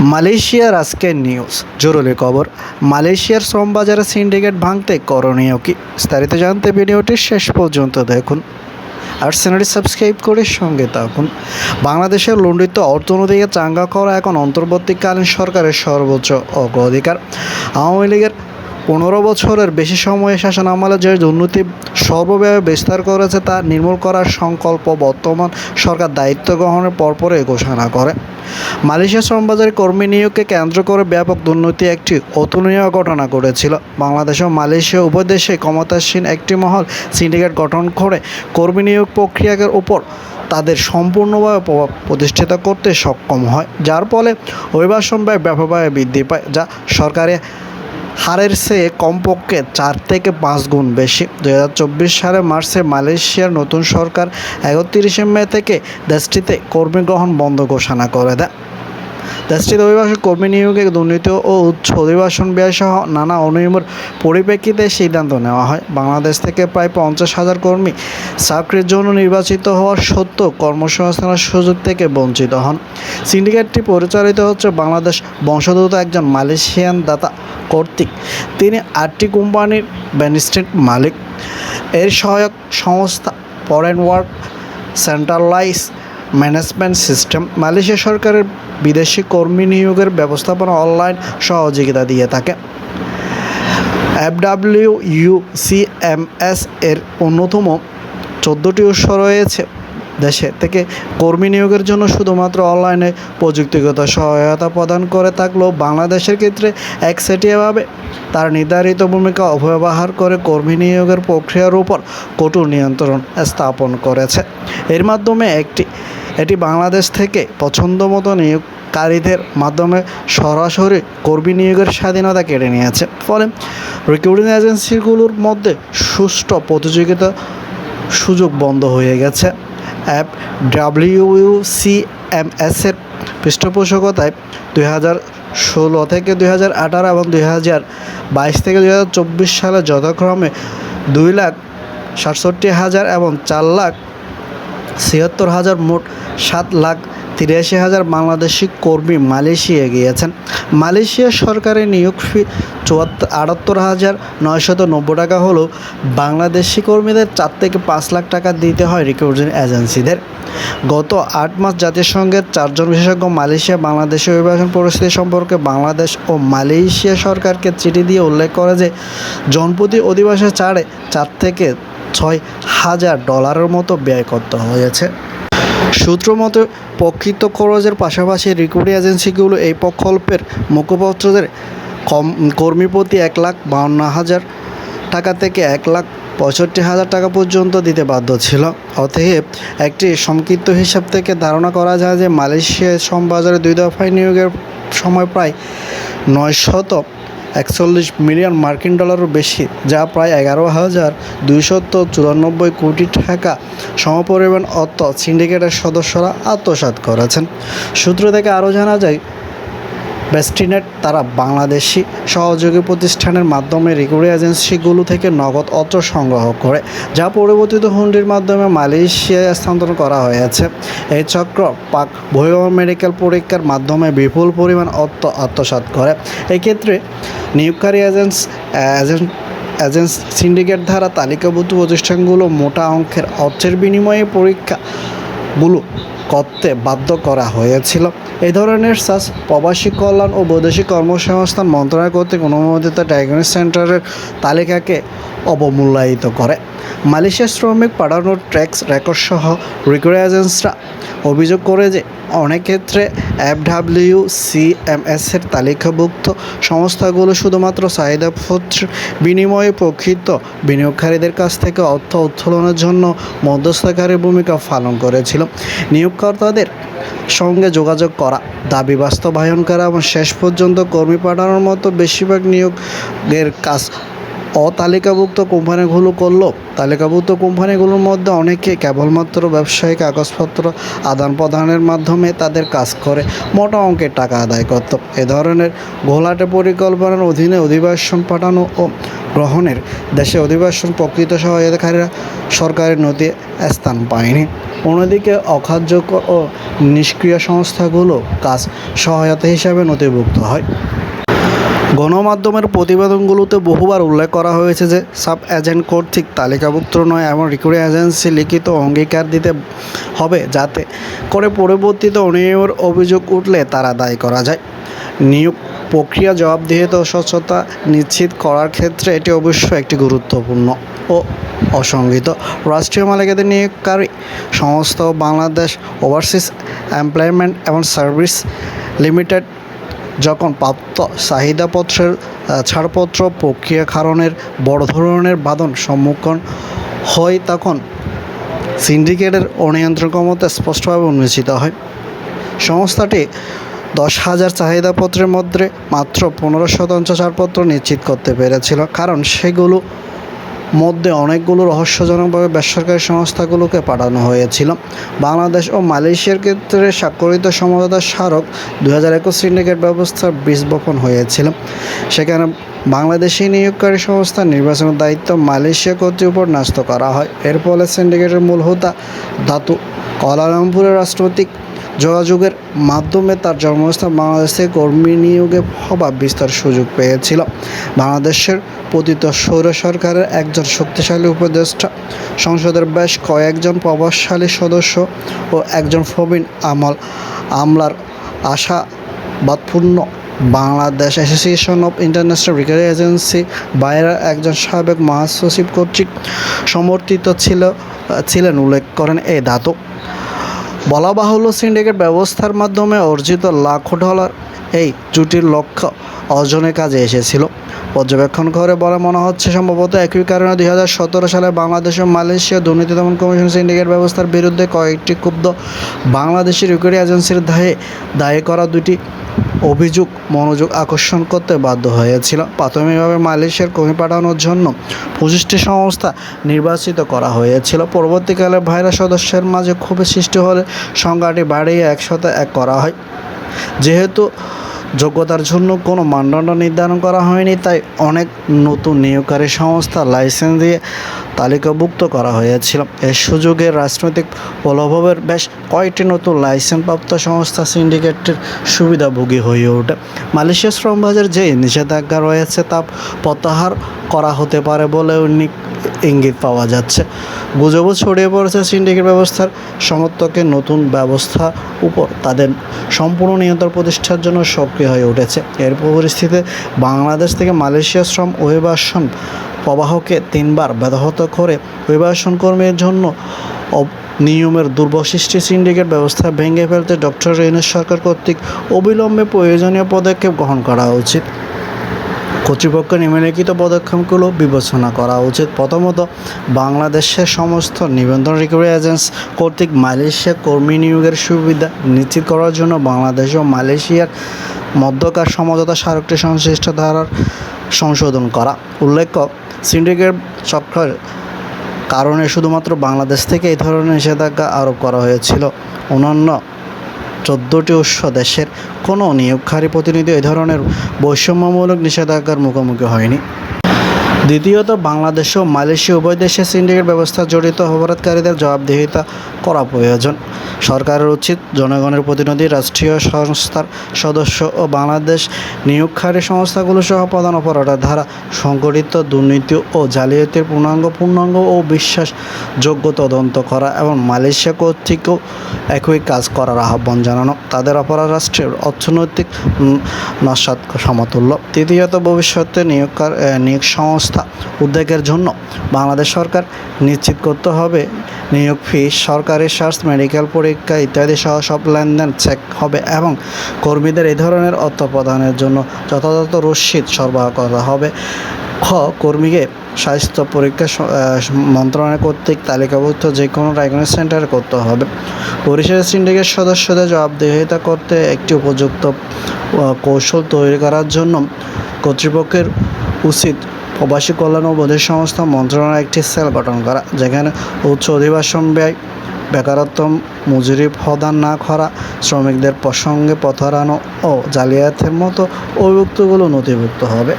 মালয়েশিয়ার আজকের নিউজ জরুরি খবর, মালয়েশিয়ার শ্রমবাজারে সিন্ডিকেট ভাঙতে করণীয় কি? বিস্তারিত জানতে ভিডিওটি শেষ পর্যন্ত দেখুন। আর চ্যানেলটি সাবস্ক্রাইব করে সঙ্গে থাকুন। বাংলাদেশের লণ্ডিত অর্থনীতিকে চাঙ্গা করা এখন অন্তর্বর্তীকালীন সরকারের সর্বোচ্চ অগ্রাধিকার। আওয়ামী লীগের পনেরো বছরের বেশি সময়ে শাসন আমলে যে দুর্নীতি সর্বব্যাপী বিস্তার করেছে তা নির্মূল করার সংকল্প বর্তমান সরকার দায়িত্ব গ্রহণের পরপরই ঘোষণা করে। মালয়েশিয়া শ্রমবাজারে কর্মী নিয়োগকে কেন্দ্র করে ব্যাপক দুর্নীতি একটি অতুলনীয় ঘটনা ঘটেছিল। বাংলাদেশ ও মালয়েশিয়া উভয় দেশে ক্ষমতাসীন একটি মহল সিন্ডিকেট গঠন করে কর্মী নিয়োগ প্রক্রিয়ার উপর তাদের সম্পূর্ণভাবে প্রভাব প্রতিষ্ঠিত করতে সক্ষম হয়, যার ফলে অভিবাসন ব্যয় ব্যাপকভাবে বৃদ্ধি পায়, যা সরকারি হারের চেয়ে কমপক্ষে চার থেকে পাঁচ গুণ বেশি। দু হাজার চব্বিশ সালে মার্চে মালয়েশিয়ার নতুন সরকার একত্রিশে মে থেকে দেশটিতে কর্মী গ্রহণ বন্ধ ঘোষণা করে দেয়। দেশটিতে অভিবাসন কর্মী নিয়োগে দুর্নীতি ও উচ্চ অভিবাসন ব্যয় সহ নানা অনিয়মের পরিপ্রেক্ষিতে সিদ্ধান্ত নেওয়া হয়। বাংলাদেশ থেকে প্রায় পঞ্চাশ হাজার কর্মী চাকরির জন্য নির্বাচিত হওয়ার সত্ত্বেও কর্মসংস্থানের সুযোগ থেকে বঞ্চিত হন। সিন্ডিকেটটি পরিচালিত হচ্ছে বাংলাদেশ বংশোদ্ভূত একজন মালয়েশিয়ান দাতা কর্তৃক। তিনি আটটি কোম্পানির ব্যানিস্টেড মালিক। এর সহায়ক সংস্থা foreign work centralize management system, Malaysia সরকারের বিদেশি কর্মী নিয়োগের ব্যবস্থাপনা অনলাইন সহযোগিতা দিয়ে থাকে। এফডাব্লিউ এস এর অন্যতম চোদ্দোটি উৎস রয়েছে। দেশে থেকে কর্মী নিয়োগের জন্য শুধুমাত্র অনলাইনে প্রযুক্তিগত সহায়তা প্রদান করে থাকলেও বাংলাদেশের ক্ষেত্রে একচেটিয়াভাবে তার নির্ধারিত ভূমিকা অব্যবহার করে কর্মী নিয়োগের প্রক্রিয়ার উপর কঠোর নিয়ন্ত্রণ স্থাপন করেছে। এর মাধ্যমে একটি, এটি বাংলাদেশ থেকে পছন্দ মতো নিয়োগকারীদের মাধ্যমে সরাসরি কর্মী নিয়োগের স্বাধীনতা কেড়ে নিয়েছে। ফলে রিক্রুটিং এজেন্সিগুলোর মধ্যে সুষ্ঠু প্রতিযোগিতা সুযোগ বন্ধ হয়ে গেছে। অ্যাপ ডাব্লিউসিএমএস এর পৃষ্ঠপোষকতায় দুই হাজার ষোলো থেকে দুই হাজার আঠারো এবং দুই হাজার বাইশ থেকে দুই হাজার চব্বিশ সালে যথাক্রমে দুই লাখ সাতষট্টি হাজার এবং চার লাখ ছিয়াত্তর হাজার মোট সাত লাখ তিরাশি হাজার বাংলাদেশি কর্মী মালয়েশিয়া গিয়েছেন। মালয়েশিয়া সরকারের নিয়োগ ফি চুয়াত্তর, আটাত্তর হাজার নয়শত নব্বই টাকা হলেও বাংলাদেশি কর্মীদের চার থেকে পাঁচ লাখ টাকা দিতে হয় রিক্রুটিং এজেন্সিদের। গত আট মাস জাতিসংঘের চারজন বিশেষজ্ঞ মালয়েশিয়া বাংলাদেশের অভিবাসন পরিস্থিতি সম্পর্কে বাংলাদেশ ও মালয়েশিয়া সরকারকে চিঠি দিয়ে উল্লেখ করে যে, জনপ্রতি অধিবাসে চারে চার থেকে ছয় হাজার ডলারের মতো ব্যয় করতে হয়েছে। সূত্র মতে, প্রকৃত খরচের পাশাপাশি রিক্রুটিং এজেন্সিগুলো এই প্রকল্পের মুখপত্রদের কম কর্মী প্রতি এক লাখ বাউন্ন হাজার টাকা থেকে এক লাখ পঁয়ষট্টি হাজার টাকা পর্যন্ত দিতে বাধ্য ছিল। অতএব, একটি সংক্ষিপ্ত হিসাব থেকে ধারণা করা যায় যে মালয়েশিয়ার শ্রমবাজারে দুই দফায় নিয়োগের সময় প্রায় নয়শত একচল্লিশ মিলিয়ন মার্কিন ডলারও বেশি, যা প্রায় এগারো হাজার দুইশত চুরানব্বই কোটি টাকা সমপরিমাণ অর্থ সিন্ডিকেটের সদস্যরা আত্মসাত করেছেন। সূত্র থেকে আরও জানা যায় বেস্টিনেট, তারা বাংলাদেশি সহযোগী প্রতিষ্ঠানের মাধ্যমে রিক্রুটিং এজেন্সিগুলো থেকে নগদ অর্থ সংগ্রহ করে, যা পরিবর্তিত হুন্ডির মাধ্যমে মালয়েশিয়ায় স্থানান্তর করা হয়েছে। এই চক্র পাক ভয়াবহ মেডিকেল পরীক্ষার মাধ্যমে বিপুল পরিমাণ অর্থ আত্মসাৎ করে। এক্ষেত্রে নিয়োগকারী এজেন্স, এজেন্ট, এজেন্স সিন্ডিকেট দ্বারা তালিকাভুক্ত প্রতিষ্ঠানগুলো মোটা অঙ্কের অর্থের বিনিময়ে পরীক্ষাগুলো করতে বাধ্য করা হয়েছিল। এই ধরনের সাস প্রবাসী কল্যাণ ও বৈদেশিক কর্মসংস্থান মন্ত্রণালয় কর্তৃক অনুমোদিত ডায়াগনস্টিক সেন্টারের তালিকাকে অবমূল্যায়িত করে। মালয়েশিয়া শ্রমিক পাঠানোর ট্যাক্স রেকর্ড সহ রিক্রুট এজেন্সরা অভিযোগ করে যে অনেক ক্ষেত্রে এফডাব্লিউ সিএমএস এর তালিকাভুক্ত সংস্থাগুলো শুধুমাত্র চাহিদাপত্রের বিনিময়ে প্রকৃত বিনিয়োগকারীদের কাছ থেকে অর্থ উত্তোলনের জন্য মধ্যস্থকারী ভূমিকা পালন করেছিল। নিয়োগকর্তাদের সঙ্গে যোগাযোগ করা, দাবি বাস্তবায়ন করা এবং শেষ পর্যন্ত কর্মী পাঠানোর মতো বেশিরভাগ নিয়োগের কাজ অতালিকাভুক্ত কোম্পানিগুলো করল। তালিকাভুক্ত কোম্পানিগুলোর মধ্যে অনেকে কেবলমাত্র ব্যবসায়িক কাগজপত্র আদান প্রদানের মাধ্যমে তাদের কাজ করে, মোটা অঙ্কের টাকা আদায় করত। এ ধরনের ঘোলাটে পরিকল্পনার অধীনে অধিবাসন পাঠানো ও গ্রহণের দেশে অধিবাসন প্রকৃত সহায়তাকারীরা সরকারের নথি স্থান পায়নি। অন্যদিকে অকার্যকর ও নিষ্ক্রিয় সংস্থাগুলো কাজ সহায়তা হিসাবে নথিভুক্ত হয়। গণমাধ্যমের প্রতিবেদনগুলোতে বহুবার উল্লেখ করা হয়েছে যে সাব এজেন্ট কর্তৃক তালিকাভুক্ত নয়, এমন রিক্রুটিং এজেন্সি লিখিত অঙ্গীকার দিতে হবে যাতে করে পরবর্তীতে অনিয়মের অভিযোগ উঠলে তারা দায়ী করা যায়। নিয়োগ প্রক্রিয়া জবাবদিহিত স্বচ্ছতা নিশ্চিত করার ক্ষেত্রে এটি অবশ্যই একটি গুরুত্বপূর্ণ ও অসংগঠিত রাষ্ট্রীয় মালিকাদের নিয়োগকারী সংস্থা বাংলাদেশ ওভারসিজ এমপ্লয়মেন্ট এবং সার্ভিস লিমিটেড যখন প্রাপ্ত চাহিদাপত্রের ছাড়পত্র প্রক্রিয়াকরণের বড় ধরনের বাদন সম্মুখীন হয়, তখন সিন্ডিকেটের অনিয়ন্ত্রণ ক্ষমতা স্পষ্টভাবে উন্মোচিত হয়। সংস্থাটি দশ হাজার চাহিদাপত্রের মধ্যে মাত্র পনেরো শতাংশ ছাড়পত্র নিশ্চিত করতে পেরেছিল, কারণ সেগুলো মধ্যে অনেকগুলো রহস্যজনকভাবে বেসরকারি সংস্থাগুলোকে পাঠানো হয়েছিল। বাংলাদেশ ও মালয়েশিয়ার ক্ষেত্রে স্বাক্ষরিত সমঝোতা স্মারক দু হাজার একুশ সিন্ডিকেট ব্যবস্থার বীজ বপন হয়েছিল। সেখানে বাংলাদেশি নিয়োগকারী সংস্থার নির্বাচনের দায়িত্ব মালয়েশিয়া কর্তৃক উপর ন্যস্ত করা হয়। এর ফলে সিন্ডিকেটের মূল হোতা ধাতু কলালামপুরের রাষ্ট্রপতিক যোগাযোগের মাধ্যমে তার জন্মস্থান বাংলাদেশে কর্মী নিয়োগে হবা বিস্তার সুযোগ পেয়েছিল। বাংলাদেশের পতিত সৌর সরকারের একজন শক্তিশালী উপদেষ্টা, সংসদের বেশ কয়েকজন প্রভাবশালী সদস্য ও একজন প্রবীণ আমল আমলার আশাবাদপূর্ণ। Bangladesh association of international recruiting agency বাইরে একজন সাবেক মহাসচিব কর্তৃক সমর্থিত ছিল, ছিলেন, উল্লেখ করেন এই ধাতু। বলা বাহুল্য সিন্ডিকেট ব্যবস্থার মাধ্যমে অর্জিত লাখো ডলার এই জুটির লক্ষ্য অর্জনের কাজে এসেছিল। পর্যবেক্ষণ করে বলে মনে হচ্ছে সম্ভবত একই কারণে দুই হাজার সতেরো সালে বাংলাদেশ ও মালয়েশিয়া দুর্নীতি দমন কমিশন সিন্ডিকেট ব্যবস্থার বিরুদ্ধে কয়েকটি ক্ষুব্ধ বাংলাদেশি রিকোয়ারি এজেন্সির দায়ে দায়ে করা দুটি অভিযোগ, মনোযোগ আকর্ষণ করতে বাধ্য হয়েছিল। প্রাথমিকভাবে মালয়েশিয়ার কর্মী পাঠানোর জন্য পঁচিশটি সংস্থা নির্বাচিত করা হয়েছিল। পরবর্তীকালে ভাইরাস সদস্যের মাঝে ক্ষোভের সৃষ্টি হলে সংখ্যাটি বাড়িয়ে একসাথে এক করা হয়। যেহেতু যোগ্যতার জন্য কোনো মানদণ্ড নির্ধারণ করা হয়নি, তাই অনেক নতুন নিয়োগকারী সংস্থা লাইসেন্স দিয়ে তালিকাভুক্ত করা হয়েছিল। এর সুযোগে রাজনৈতিক প্রলোভের বেশ কয়েকটি নতুন লাইসেন্সপ্রাপ্ত সংস্থা সিন্ডিকেটের সুবিধাভোগী হয়ে ওঠে। মালয়েশিয়া শ্রম বাজার যে নিষেধাজ্ঞা রয়েছে তা প্রত্যাহার করা হতে পারে বলেও ইঙ্গিত পাওয়া যাচ্ছে। গুজবও ছড়িয়ে পড়েছে সিন্ডিকেট ব্যবস্থার সমর্থকের নতুন ব্যবস্থা উপর। তাদের সম্পূর্ণ নিয়ন্ত্রণ প্রতিষ্ঠার জন্য সক্রিয় হয়ে উঠেছে। এর পরিস্থিতিতে বাংলাদেশ থেকে মালয়েশিয়া শ্রম অভিবাসন প্রবাহকে তিনবার ব্যাহত করে। অভিবাসন কর্মীর জন্য নিয়মের দুর্বশিষ্টি সিন্ডিকেট ব্যবস্থা ভেঙে ফেলতে ডক্টর রেনের সরকার কর্তৃক অবিলম্বে প্রয়োজনীয় পদক্ষেপ গ্রহণ করা উচিত। কর্তৃপক্ষ নিম্নলিখিত পদক্ষেপগুলো বিবেচনা করা উচিত। প্রথমত, বাংলাদেশের সমস্ত নিবন্ধন রিকভারি এজেন্স কর্তৃক মালয়েশিয়া কর্মী নিয়োগের সুবিধা নিশ্চিত করার জন্য বাংলাদেশ ও মালয়েশিয়ার মধ্যকার সমঝোতা স্মারকটি সংশ্লিষ্ট ধারার সংশোধন করা। উল্লেখ্য সিন্ডিকেট চক্রের কারণে শুধুমাত্র বাংলাদেশ থেকে এই ধরনের নিষেধাজ্ঞা আরোপ করা হয়েছিল। অন্যান্য চোদ্দোটি উৎস দেশের কোনো নিয়োগকারী প্রতিনিধি এ ধরনের বৈষম্যমূলক নিষেধাজ্ঞার মুখোমুখি হয়নি। দ্বিতীয়ত, বাংলাদেশ ও মালয়েশিয়া উভয় দেশে সিন্ডিকেট ব্যবস্থা জড়িত অপরাধকারীদের জবাবদিহিতা করা প্রয়োজন। সরকারের উচিত জনগণের প্রতিনিধি, রাষ্ট্রীয় সংস্থার সদস্য ও বাংলাদেশ নিয়োগকারী সংস্থাগুলো সহ প্রধান অপরাধের ধারা সংগঠিত দুর্নীতি ও জালিয়াতির পূর্ণাঙ্গ পূর্ণাঙ্গ ও বিশ্বাসযোগ্য তদন্ত করা এবং মালয়েশিয়া কর্তৃকও একই কাজ করার আহ্বান জানানো। তাদের অপরাধ রাষ্ট্রের অর্থনৈতিক নস্বাত সমতুল্য। তৃতীয়ত, ভবিষ্যতে নিয়োগকার নিয়োগ সংস্থা উদ্যোগের জন্য বাংলাদেশ সরকার নিশ্চিত করতে হবে, নিয়োগ ফি সরকারি স্বাস্থ্য মেডিকেল পরীক্ষা ইত্যাদি সহ সব লেনদেন চেক হবে এবং কর্মীদের এই ধরনের অর্থ প্রদানের জন্য যথাযথ রসিদ সরবরাহ করা হবে। খ, কর্মীকে স্বাস্থ্য পরীক্ষা মন্ত্রণালয় কর্তৃক তালিকাভুক্ত যে কোনো ডায়াগনোস সেন্টারে করতে হবে। পরিষেবা সিন্ডিকেট সদস্যদের জবাবদিহিতা করতে একটি উপযুক্ত কৌশল তৈরি করার জন্য কর্তৃপক্ষের উচিত প্রবাসী কল্যাণ ও বধির সংস্থা মন্ত্রণালয় একটি সেল গঠন করা, যেখানে উচ্চ অধিবাসন ব্যয়, বেকারত্ব, মজুরি প্রদান না করা, শ্রমিকদের প্রসঙ্গে পথরানো ও জালিয়াতের মতো অভিযুক্তগুলো নথিভুক্ত হবে।